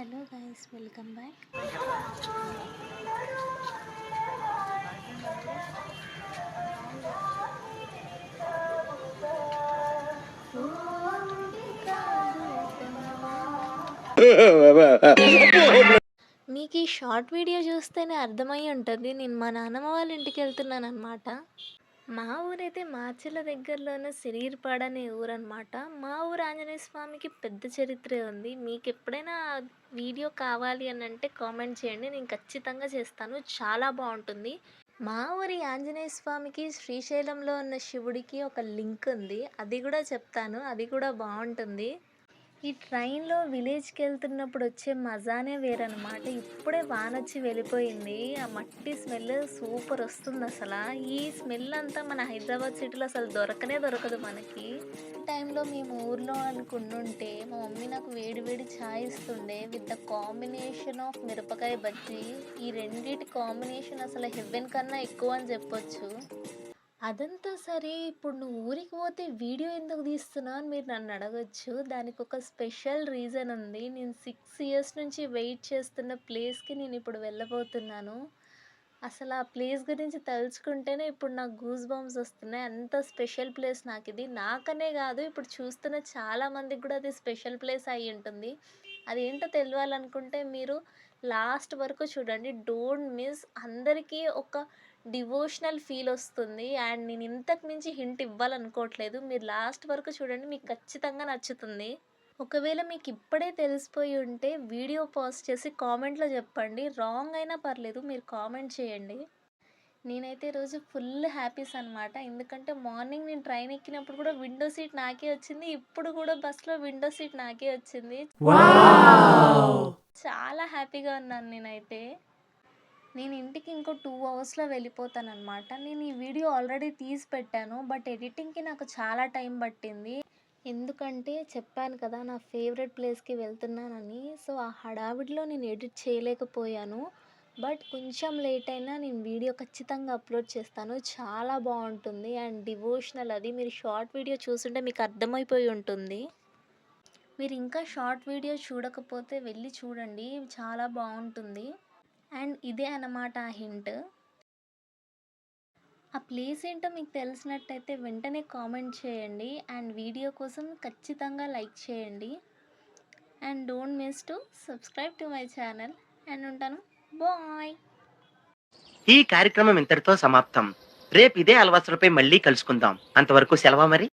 Hello guys welcome back. మీకు ఈ short video చూస్తేనే అర్థమై ఉంటుంది. నేను మా నాన్నమ్మ వాళ్ళ ఇంటికి వెళ్తున్నాను అనమాట మా ఊరైతే మార్చిల దగ్గరలోనే సిరిగిరిపాడు అనే ఊరు అనమాట మా ఊరు ఆంజనేయ స్వామికి పెద్ద చరిత్రే ఉంది. మీకు ఎప్పుడైనా వీడియో కావాలి అని అంటే కామెంట్ చేయండి. నేను ఖచ్చితంగా చేస్తాను. చాలా బాగుంటుంది. మా ఊరి ఆంజనేయ స్వామికి శ్రీశైలంలో ఉన్న శివుడికి ఒక లింక్ ఉంది. అది కూడా చెప్తాను. అది కూడా బాగుంటుంది. ఈ ట్రైన్లో విలేజ్కి వెళ్తున్నప్పుడు వచ్చే మజానే వేరనమాట ఇప్పుడే వాన వచ్చి వెళ్ళిపోయింది. ఆ మట్టి స్మెల్ సూపర్ వస్తుంది అసలు ఈ స్మెల్ అంతా మన హైదరాబాద్ సిటీలో అసలు దొరకనే దొరకదు మనకి. టైంలో మేము ఊర్లో అనుకుంటుంటే మా మమ్మీ నాకు వేడి వేడి ఛాయ్ ఇస్తుండే విత్ ద కాంబినేషన్ ఆఫ్ మిరపకాయ బజ్జీ. ఈ రెండింటి కాంబినేషన్ అసలు హెవెన్ కన్నా ఎక్కువ అని చెప్పొచ్చు. అదంతా సరే ఇప్పుడు నువ్వు ఊరికి పోతే వీడియో ఎందుకు తీస్తున్నావు అని మీరు నన్ను అడగచ్చు. దానికి ఒక స్పెషల్ రీజన్ ఉంది. నేను సిక్స్ ఇయర్స్ నుంచి వెయిట్ చేస్తున్న ప్లేస్కి నేను ఇప్పుడు వెళ్ళబోతున్నాను. అసలు ఆ ప్లేస్ గురించి తలుచుకుంటేనే ఇప్పుడు నాకు గూస్ బాంబ్స్ వస్తున్నాయి. అంత స్పెషల్ ప్లేస్ నాకు ఇది నాకనే కాదు ఇప్పుడు చూస్తున్న చాలా మందికి కూడా అది స్పెషల్ ప్లేస్ అయి ఉంటుంది అది ఏంటో తెలియాలనుకుంటే మీరు లాస్ట్ వరకు చూడండి. Don't miss. అందరికీ ఒక డివోషనల్ ఫీల్ వస్తుంది. అండ్ నేను ఇంతకు మించి హింట్ ఇవ్వాలనుకోవట్లేదు. మీరు లాస్ట్ వరకు చూడండి మీకు ఖచ్చితంగా నచ్చుతుంది. ఒకవేళ మీకు ఇప్పుడే తెలిసిపోయి ఉంటే వీడియో పాజ్ చేసి కామెంట్లో చెప్పండి. రాంగ్ అయినా పర్లేదు మీరు కామెంట్ చేయండి. నేనైతే ఈరోజు ఫుల్ హ్యాపీస్ అనమాట ఎందుకంటే మార్నింగ్ నేను ట్రైన్ ఎక్కినప్పుడు కూడా విండో సీట్ నాకే వచ్చింది. ఇప్పుడు కూడా బస్లో విండో సీట్ నాకే వచ్చింది. చాలా హ్యాపీగా ఉన్నాను నేనైతే. నేను ఇంటికి ఇంకో టూ అవర్స్లో వెళ్ళిపోతాను అనమాట నేను ఈ వీడియో ఆల్రెడీ తీసి పెట్టాను. బట్ ఎడిటింగ్కి నాకు చాలా టైం పట్టింది. ఎందుకంటే చెప్పాను కదా నా ఫేవరెట్ ప్లేస్కి వెళ్తున్నానని. సో ఆ హడావిడిలో నేను ఎడిట్ చేయలేకపోయాను. బట్ కొంచెం లేట్ అయినా నేను వీడియో ఖచ్చితంగా అప్లోడ్ చేస్తాను. చాలా బాగుంటుంది. అండ్ డివోషనల్ అది మీరు షార్ట్ వీడియో చూస్తుంటే మీకు అర్థమైపోయి ఉంటుంది. మీరు ఇంకా షార్ట్ వీడియో చూడకపోతే వెళ్ళి చూడండి. చాలా బాగుంటుంది. అండ్ ఇదే అన్నమాట ఆ హింట్. ఆ ప్లేస్ ఏంటో మీకు తెలిసినట్టయితే వెంటనే కామెంట్ చేయండి. అండ్ వీడియో కోసం ఖచ్చితంగా లైక్ చేయండి. And don't miss to subscribe to my channel. And ఉంటాను. బాయ్. ఈ కార్యక్రమం ఇంతటితో సమాప్తం. రేపు ఇదే అలవాసులపై మళ్ళీ కలుసుకుందాం. అంతవరకు సెలవా మరి?